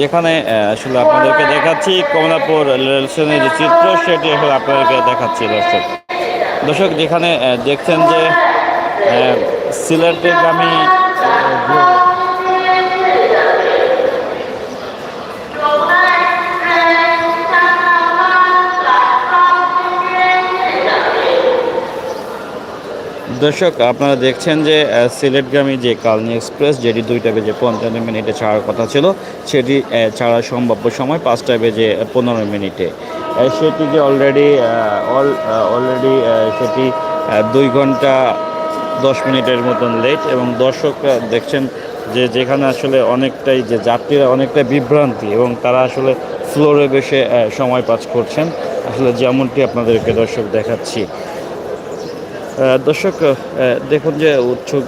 যেখানে আসলে আপনাদেরকে দেখাচ্ছি কমলাপুর রেল স্টেশনের যে চিত্র, সেটি আসলে আপনাদেরকে দেখাচ্ছি, দর্শক। দর্শক, যেখানে দেখছেন যে সিলেটেগামী দর্শক আপনারা দেখছেন যে আহ, সিলেটগামী যে কালনি এক্সপ্রেস যেটি দুইটা বেজে পঞ্চান্ন মিনিটে ছাড়ার কথা ছিল সেটি ছাড়ার সম্ভাব্য সময় পাঁচটা বেজে পনেরো মিনিটে। সেটি যে অলরেডি অল অলরেডি সেটি দুই ঘণ্টা দশ মিনিটের মতন লেট এবং দর্শকরা দেখছেন যে যেখানে আসলে অনেকটাই যে যাত্রীরা অনেকটা বিভ্রান্তি এবং তারা আসলে ফ্লোরে বসে সময় পাস করছেন। আসলে যেমনটি আপনাদেরকে দর্শক দেখাচ্ছি। দর্শক দেখুন যে উৎসুক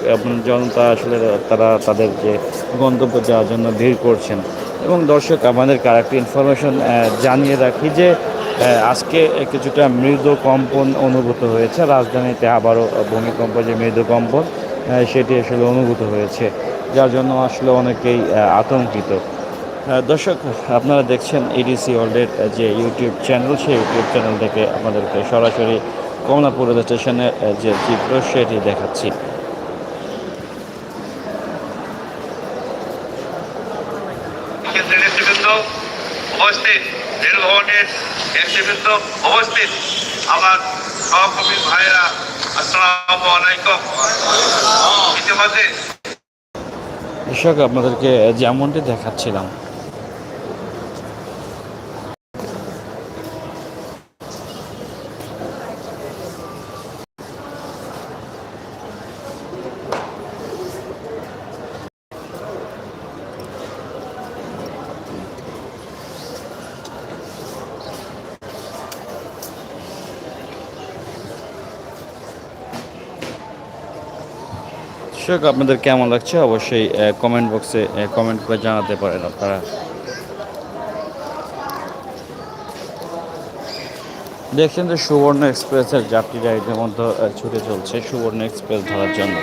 জনতা আসলে তারা তাদের যে গন্তব্য যাওয়ার জন্য ভিড় করছেন। এবং দর্শক আমাদেরকে আরেকটি ইনফরমেশন জানিয়ে রাখি যে আজকে কিছুটা মৃদু কম্পন অনুভূত হয়েছে। রাজধানীতে আবারও ভূমিকম্প, যে মৃদু কম্পন সেটি আসলে অনুভূত হয়েছে, যার জন্য আসলে অনেকেই আতঙ্কিত। দর্শক, আপনারা দেখছেন এডিসি ওয়ার্ল্ডের যে ইউটিউব চ্যানেল সেই ইউটিউব চ্যানেল থেকে আমাদেরকে সরাসরি কমলাপুর রেল স্টেশনের যে চিত্র সেটি দেখাচ্ছি। উপস্থিত নেতৃবৃন্দ উপস্থিত আমার সহকর্মী ভাইয়েরা আসসালামু আলাইকুম। ইতিমধ্যে দর্শক আপনাদেরকে যেমনটি দেখাচ্ছিলাম দর্শক, আপনাদের কেমন লাগছে? অবশ্যই কমেন্ট বক্সে কমেন্ট করে জানাতে পারেন আপনারা। দেখছেন যে সুবর্ণ এক্সপ্রেসের যাত্রীরা ইতিমধ্যে ছুটে চলছে সুবর্ণ এক্সপ্রেস ধরার জন্য।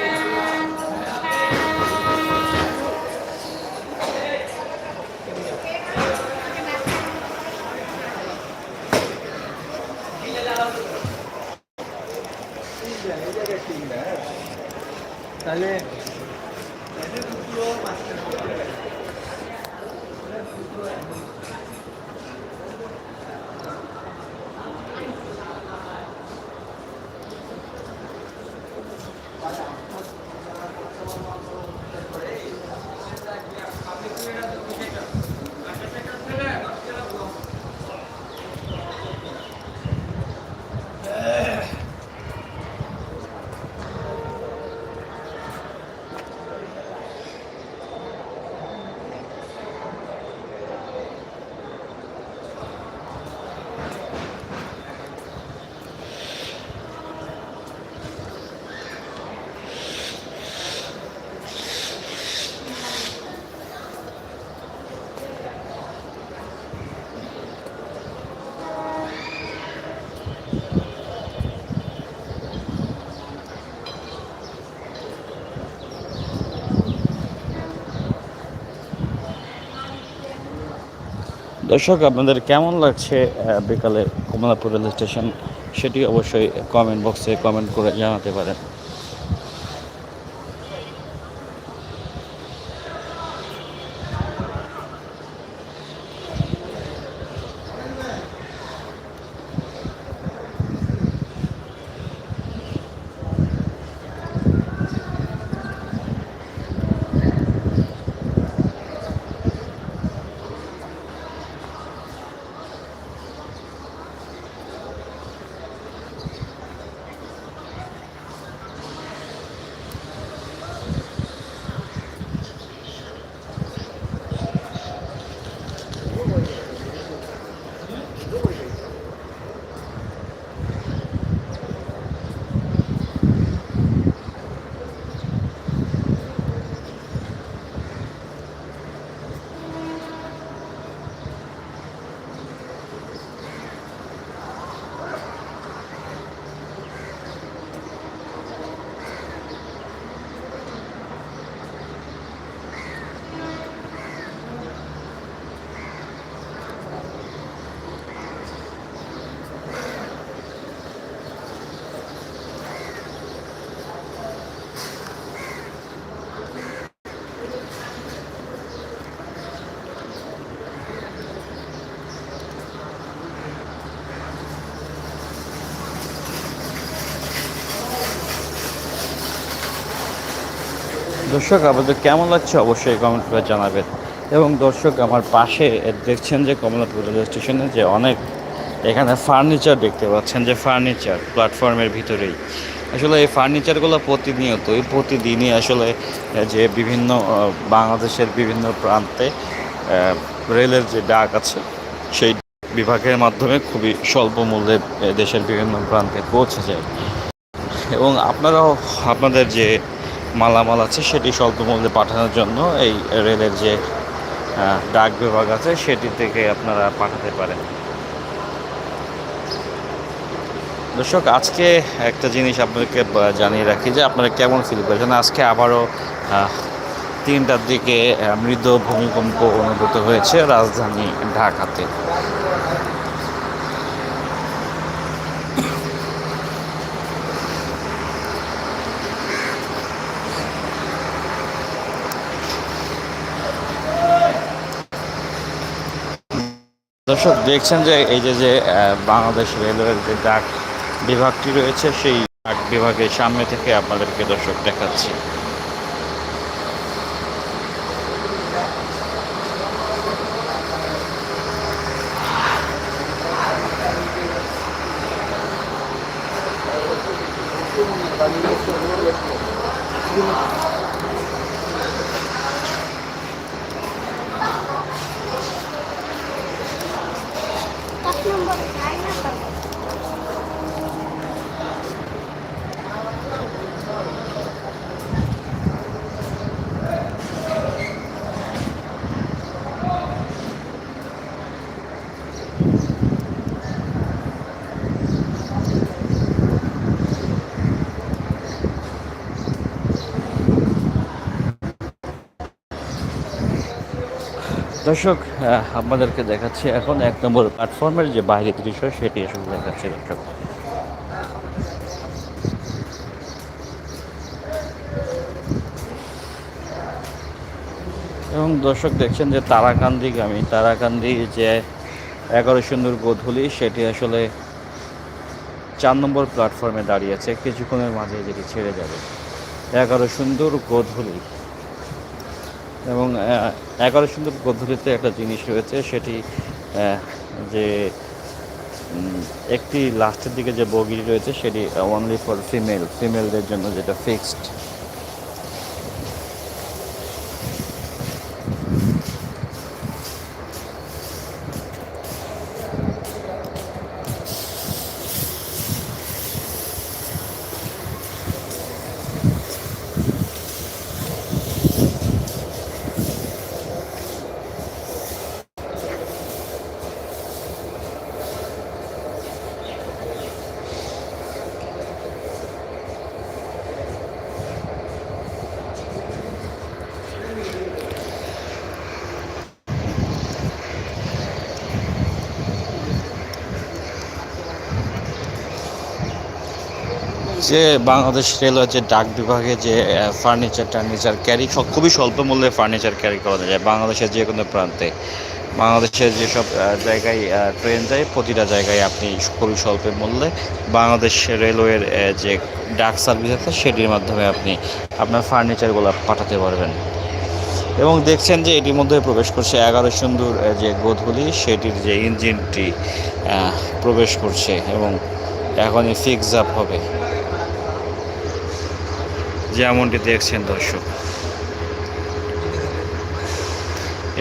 দর্শক, আপনাদের কেমন লাগছে বিকালে কমলাপুর রেল স্টেশন সেটি অবশ্যই কমেন্ট বক্সে কমেন্ট করে জানাতে পারেন। দর্শক, আপনাদের কেমন লাগছে অবশ্যই কমেন্ট করে জানাবেন। এবং দর্শক, আমার পাশে দেখছেন যে কমলাপুর রেলওয়ে স্টেশনে যে অনেক এখানে ফার্নিচার দেখতে পাচ্ছেন, যে ফার্নিচার প্ল্যাটফর্মের ভিতরেই। আসলে এই ফার্নিচারগুলো প্রতিনিয়তই, প্রতিদিনই আসলে যে বিভিন্ন বাংলাদেশের বিভিন্ন প্রান্তে রেলের যে ডাক আছে, সেই বিভাগের মাধ্যমে খুবই স্বল্প মূল্যে দেশের বিভিন্ন প্রান্তে পৌঁছে যায়। এবং আপনারাও, আপনাদের যে মালামাল আছে, সেটি স্বল্প মূল্যে পাঠানোর জন্য এই রেলের যে ডাক বিভাগ আছে, সেটি থেকে আপনারা পাঠাতে পারেন। দর্শক, আজকে একটা জিনিস আপনাদেরকে জানিয়ে রাখি যে, আপনারা কেমন ফিল করেছেন? আজকে আবারও তিনটার দিকে মৃদু ভূমিকম্প অনুভূত হয়েছে রাজধানী ঢাকাতে। দর্শক, দেখছেন যে এই যে যে বাংলাদেশ রেলওয়ের যে ডাক বিভাগটি রয়েছে, সেই ডাক বিভাগের সামনে থেকে আপনাদেরকে দর্শক দেখাচ্ছি। এক নম্বর চার দর্শক আপনাদেরকে দেখাচ্ছি এখন এক নম্বর প্ল্যাটফর্মের যে বাইরের দৃশ্য সেটি আসলে দেখাচ্ছি দর্শক। এবং দর্শক, দেখছেন যে তারাকান্দি তারাকান্দিগামী তারাকান্দি যে এগারো সুন্দর গোধূলি, সেটি আসলে চার নম্বর প্ল্যাটফর্মে দাঁড়িয়েছে কিছুক্ষণের মাঝে যেটি ছেড়ে যাবে। এগারো সুন্দর গোধূলি। এবং এগারো সুন্দর পদ্ধতিতে একটা জিনিস রয়েছে, সেটি যে একটি লাস্টের দিকে যে বগি রয়েছে, সেটি অনলি ফর ফিমেল ফিমেলদের জন্য যেটা ফিক্সড যে বাংলাদেশ রেলওয়ে যে ডাক বিভাগে যে ফার্নিচার টার্নিচার ক্যারি খুবই স্বল্প মূল্যে ফার্নিচার ক্যারি করা যায়। বাংলাদেশের যে কোনো প্রান্তে। বাংলাদেশের যেসব জায়গায় ট্রেন যায়, প্রতিটা জায়গায় আপনি খুবই স্বল্প মূল্যে বাংলাদেশ রেলওয়ের যে ডাক সার্ভিস আছে, সেটির মাধ্যমে আপনি আপনার ফার্নিচারগুলো পাঠাতে পারবেন। এবং দেখছেন যে এটির মধ্যে প্রবেশ করছে এগারো সুন্দর যে গোধূলি সেটির যে ইঞ্জিনটি প্রবেশ করছে এবং এখনই ফিক্স আপ হবে। যেমনটি দেখছেন দর্শক।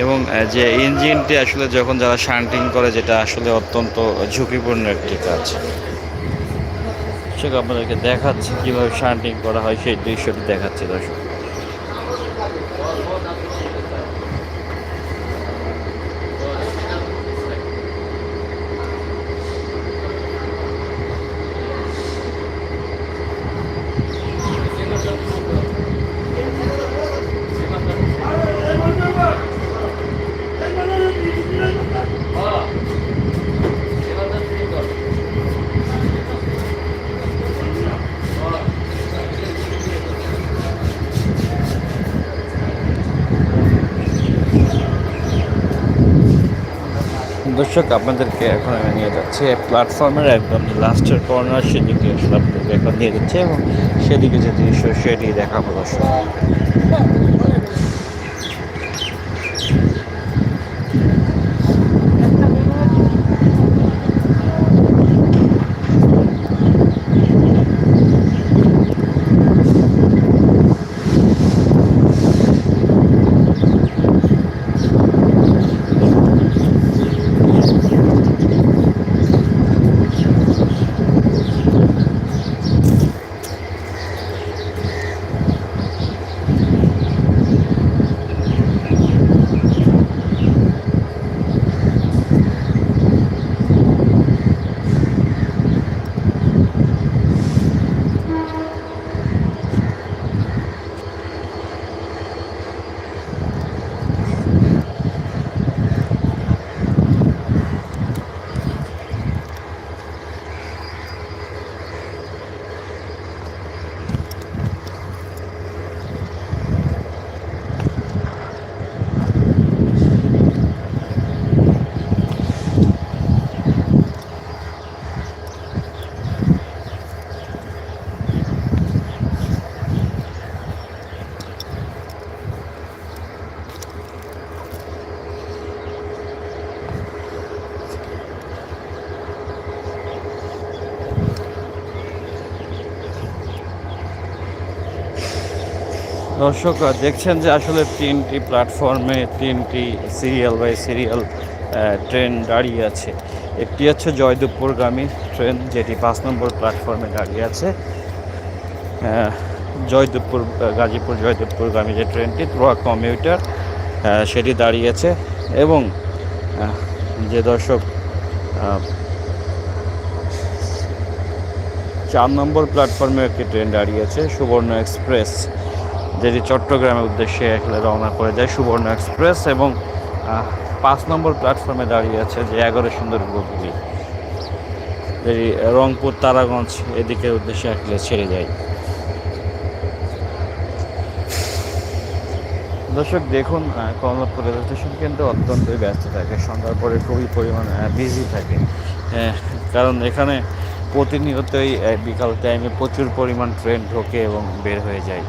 এবং যে ইঞ্জিনটি আসলে যখন যারা শান্টিং করে, যেটা আসলে অত্যন্ত ঝুঁকিপূর্ণ একটি কাজ। আপনাদেরকে দেখাচ্ছে কীভাবে শান্টিং করা হয়, সেই দৃশ্যটি দেখাচ্ছে দর্শক। দর্শক, আপনাদেরকে এখন আমি নিয়ে যাচ্ছি প্ল্যাটফর্মের একদম লাস্টের কর্নার সেদিকে আপনাদেরকে এখন নিয়ে যাচ্ছে এবং সেদিকে যে দৃশ্য, সেটি দেখাবো দর্শক। দর্শক দেখছেন যে আসলে তিনটি প্ল্যাটফর্মে তিনটি সিরিয়াল বাই সিরিয়াল ট্রেন দাঁড়িয়ে আছে। একটি হচ্ছে জয়দেবপুরগামী ট্রেন যেটি পাঁচ নম্বর প্ল্যাটফর্মে দাঁড়িয়ে আছে। জয়দেবপুর গাজীপুর জয়দেবপুরগামী যে ট্রেনটি ত্রোয়া কমিউটার সেটি দাঁড়িয়েছে এবং যে দর্শক চার নম্বর প্ল্যাটফর্মে একটি ট্রেন দাঁড়িয়েছে সুবর্ণ এক্সপ্রেস যেটি চট্টগ্রামের উদ্দেশ্যে আসলে রওনা করে যায় সুবর্ণ এক্সপ্রেস এবং পাঁচ নম্বর প্ল্যাটফর্মে দাঁড়িয়ে আছে যে এগারো সুন্দর বগলি যেটি রংপুর তারাগঞ্জ এদিকের উদ্দেশ্যে আসলে ছেড়ে যায়। দর্শক দেখুন কমলাপুর রেল স্টেশন কিন্তু অত্যন্তই ব্যস্ত থাকে। সন্ধ্যার পরে খুবই পরিমাণ বিজি থাকে। আহ, কারণ এখানে প্রতিনিয়তই বিকাল টাইমে প্রচুর পরিমাণ ট্রেন ঢোকে এবং বের হয়ে যায়।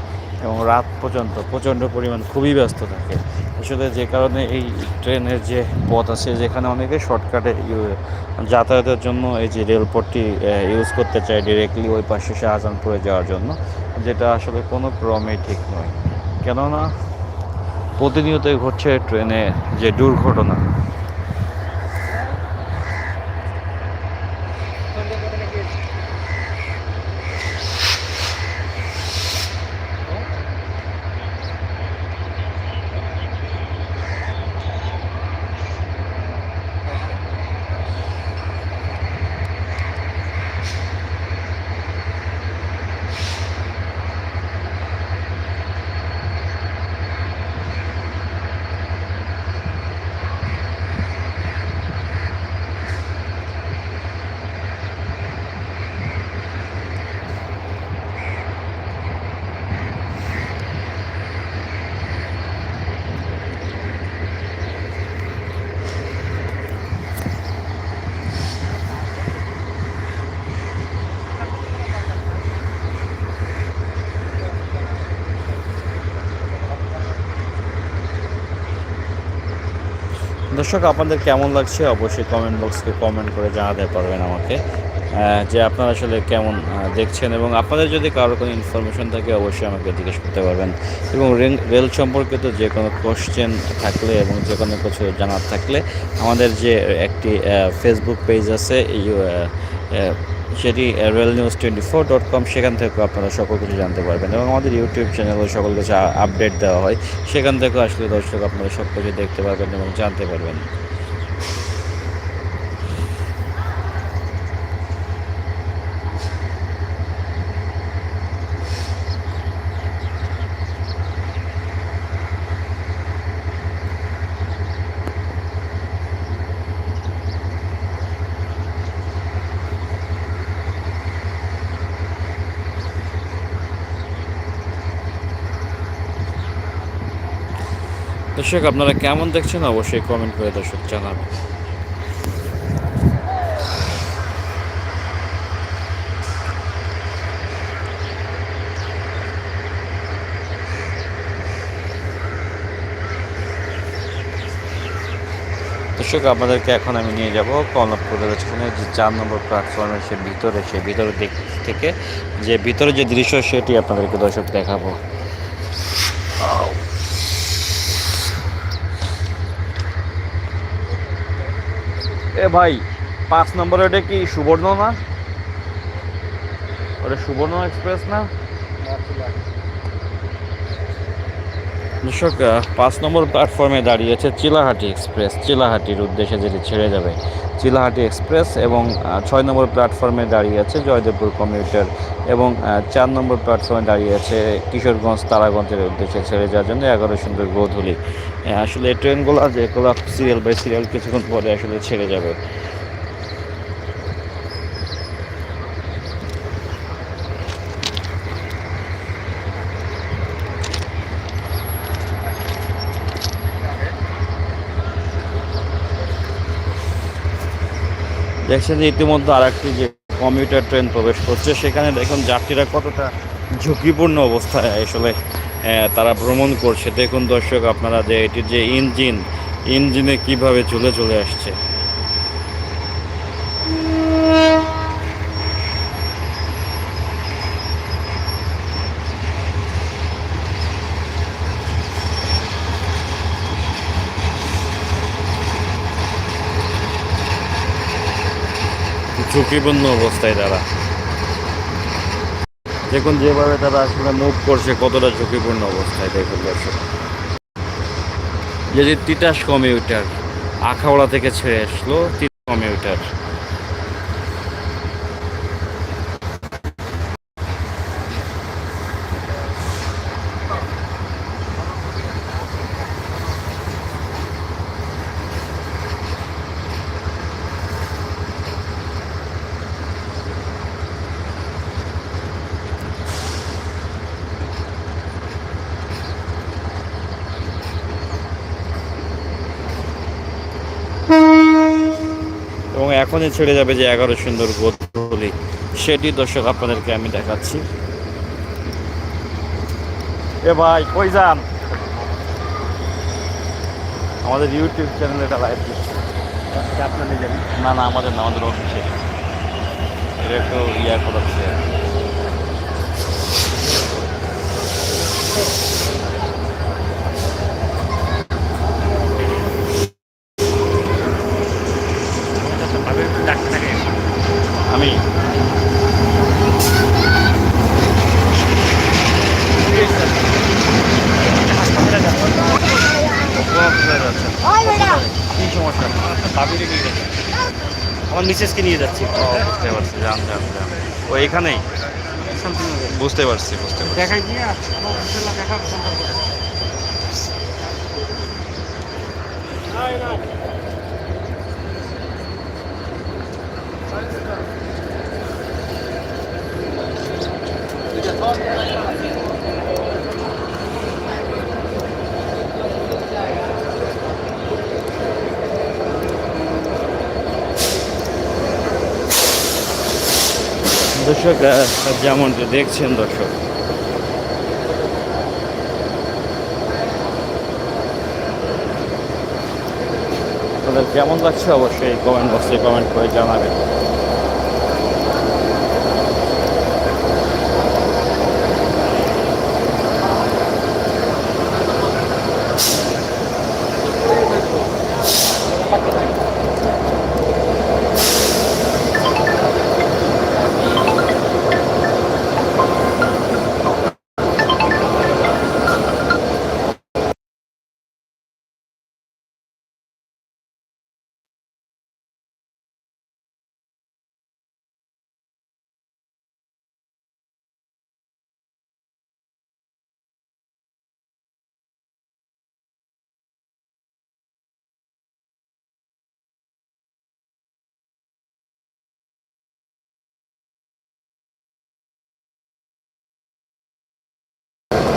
এবং রাত পর্যন্ত প্রচণ্ড পরিমাণ খুবই ব্যস্ত থাকে। আসলে যে কারণে এই ট্রেনের যে পথ আছে, যেখানে অনেকে শর্টকাটে যাতায়াতের জন্য এই যে রেলপথটি ইউজ করতে চায় ডিরেক্টলি ওই পাশে শাহজাহানপুরে যাওয়ার জন্য, যেটা আসলে কোনো ক্রমেই ঠিক নয়। কেননা, প্রতিনিয়তই ঘটছে ট্রেনে যে দুর্ঘটনা। দর্শক, আপনাদের কেমন লাগছে? অবশ্যই কমেন্ট বক্সকে কমেন্ট করে জানাতে পারবেন আমাকে। যে আপনারা আসলে কেমন দেখছেন এবং আপনাদের যদি কারও কোনো ইনফরমেশন থাকে, অবশ্যই আমাকে জিজ্ঞেস করতে পারবেন। এবং রেল- সম্পর্কিত যে কোনো কোশ্চেন থাকলে এবং যে কোনো কিছু জানার থাকলে, আমাদের যে একটি ফেসবুক পেজ আছে সেটি rail news twenty four dot com সেখান থেকেও আপনারা সকল কিছু জানতে পারবেন। এবং আমাদের ইউটিউব চ্যানেলে সকল কিছু আপডেট দেওয়া হয়। সেখান থেকেও আসলে দর্শক আপনারা সব কিছু দেখতে পারবেন এবং জানতে পারবেন। দর্শক, আপনারা কেমন দেখছেন? অবশ্যই কমেন্ট করে দর্শক জানাবেন। দর্শক, আপনাদেরকে এখন আমি নিয়ে যাব কমলাপুরের ওখানে যে চার নম্বর প্ল্যাটফর্মের সে ভিতরে, সে ভিতরের দিক থেকে। যে ভিতরে যে দৃশ্য, সেটি আপনাদেরকে দর্শক দেখাবো। এ ভাই, পাঁচ নম্বর ওটা কি সুবর্ণ না? ওটা সুবর্ণ এক্সপ্রেস না? পাঁচ নম্বর প্ল্যাটফর্মে দাঁড়িয়েছে চিলাহাটি এক্সপ্রেস। চিলাহাটির উদ্দেশ্যে যেটি ছেড়ে যাবে। চিলাহাটি এক্সপ্রেস এবং ছয় নম্বর প্ল্যাটফর্মে দাঁড়িয়ে আছে জয়দেবপুর কমিউটার এবং চার নম্বর প্ল্যাটফর্মে দাঁড়িয়ে আছে কিশোরগঞ্জ তারাগঞ্জের উদ্দেশ্যে ছেড়ে যাওয়ার জন্য এগারো সুন্দর গোধুলি। আসলে ট্রেনগুলো যেগুলো সিরিয়াল বাই সিরিয়াল কিছুক্ষণ পরে আসলে ছেড়ে যাবে। দেখছেন যে ইতিমধ্যে আর একটি যে কমিউটার ট্রেন প্রবেশ করছে, সেখানে দেখুন যাত্রীরা কতটা ঝুঁকিপূর্ণ অবস্থায় আসলে তারা ভ্রমণ করছে। দেখুন দর্শক, আপনারা যে এটির যে ইঞ্জিন ইঞ্জিনে কীভাবে চলে চলে আসছে। ঝুঁকিপূর্ণ অবস্থায় তারা। দেখুন যেভাবে তারা আসলে মুভ করছে, কতটা ঝুঁকিপূর্ণ অবস্থায় দেখুন দর্শক। যদি তিতাস কমিউটার আখাওড়া থেকে ছেড়ে আসলো তিতাস কমিউটার। এবং ছেড়ে যাবে যে এগারো সুন্দর গোধূলি সেটি দর্শক আপনাদেরকে আমি দেখাচ্ছি। এ ভাই, কই যান? আমাদের ইউটিউব চ্যানেলে এটা লাইভ দিচ্ছে। আপনাদের নিজের না না, আমাদের না, আমাদের অফিসে এটা একটু ইয়া করাচ্ছে আর কি। আমি কি সমস্যা আমার মিসেসকে নিয়ে যাচ্ছি। ও বুঝতে পারছি জান জান জান ও এখানেই? বুঝতে পারছি বুঝতে পারছি। দেখাই দিয়ে দেখা দর্শক যেমন দেখছেন দর্শক। আপনাদের কেমন লাগছে অবশ্যই কমেন্ট বক্সে কমেন্ট করে জানাবেন।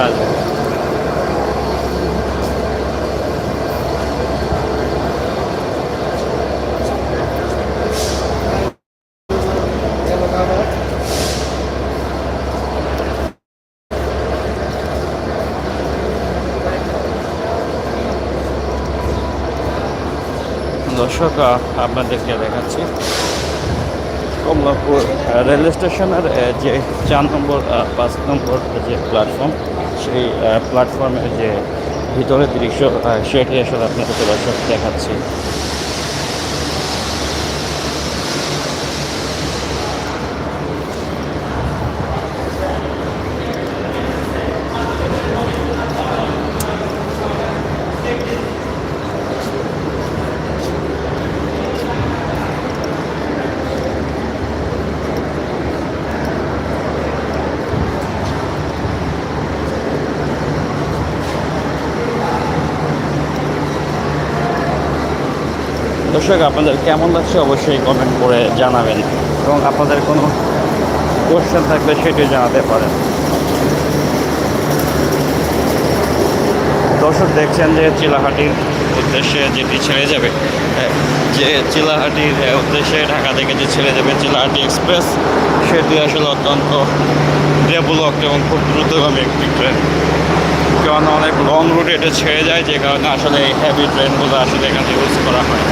আসবে দর্শক আপনাদেরকে দেখাচ্ছি। কমলাপুর রেল স্টেশনের যে চার নম্বর পাঁচ নম্বর যে প্ল্যাটফর্ম সেই প্ল্যাটফর্মের যে ভিতরের দৃশ্য সেটি আসলে আপনাদেরকে দর্শক দেখাচ্ছি। দর্শক, আপনাদের কেমন লাগছে অবশ্যই কমেন্ট করে জানাবেন এবং আপনাদের কোনো কোয়েশ্চেন থাকলে সেটি জানাতে পারেন। দর্শক, দেখছেন যে চিলাহাটির উদ্দেশ্যে যেটি ছেড়ে যাবে, যে চিলাহাটির উদ্দেশ্যে ঢাকা থেকে যে ছেড়ে যাবে চিলাহাটি এক্সপ্রেস, সেটি আসলে অত্যন্ত ডেভেলপড এবং খুব দ্রুতগামী একটি ট্রেন। কারণ অনেক লং রুটে এটা ছেড়ে যায়, যে কারণে আসলে এই হেভি ট্রেনগুলো আসলে এখানে ইউজ করা হয়।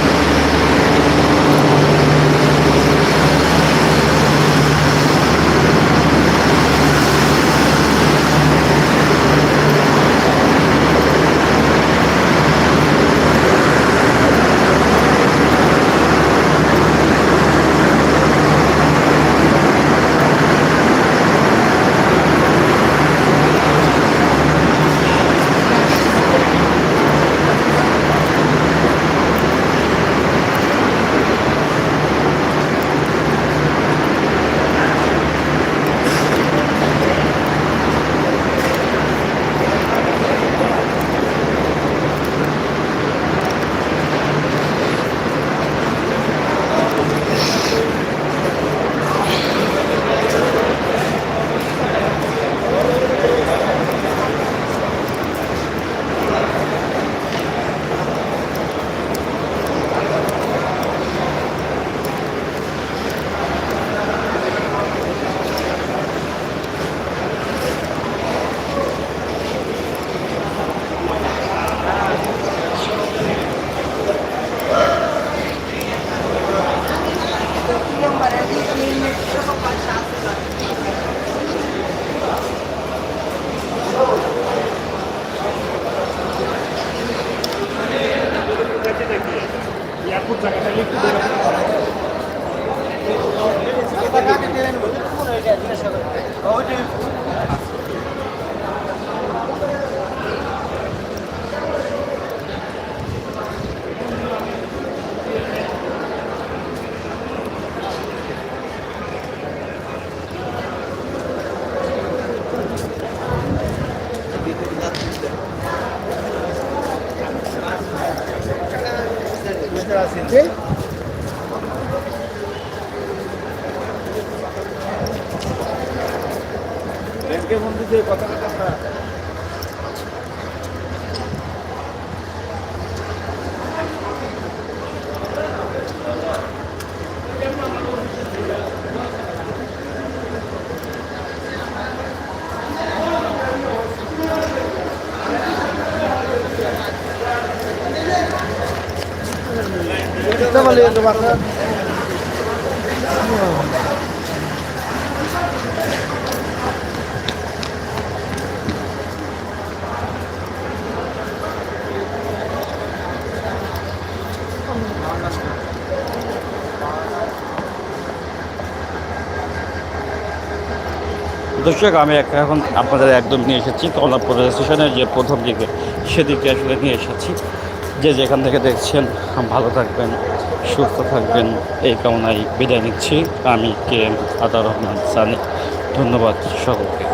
দর্শক, আমি এখন আপনাদের একদম নিয়ে এসেছি কমলাপুর স্টেশনের যে প্রথম দিকে, সেদিকে আসলে নিয়ে এসেছি। যে যেখান থেকে দেখছেন, ভালো থাকবেন, সুস্থ থাকবেন। এই কামনায় বিদায় নিচ্ছি। আমি কে এম আদার রহমান সানি। ধন্যবাদ সকলকে।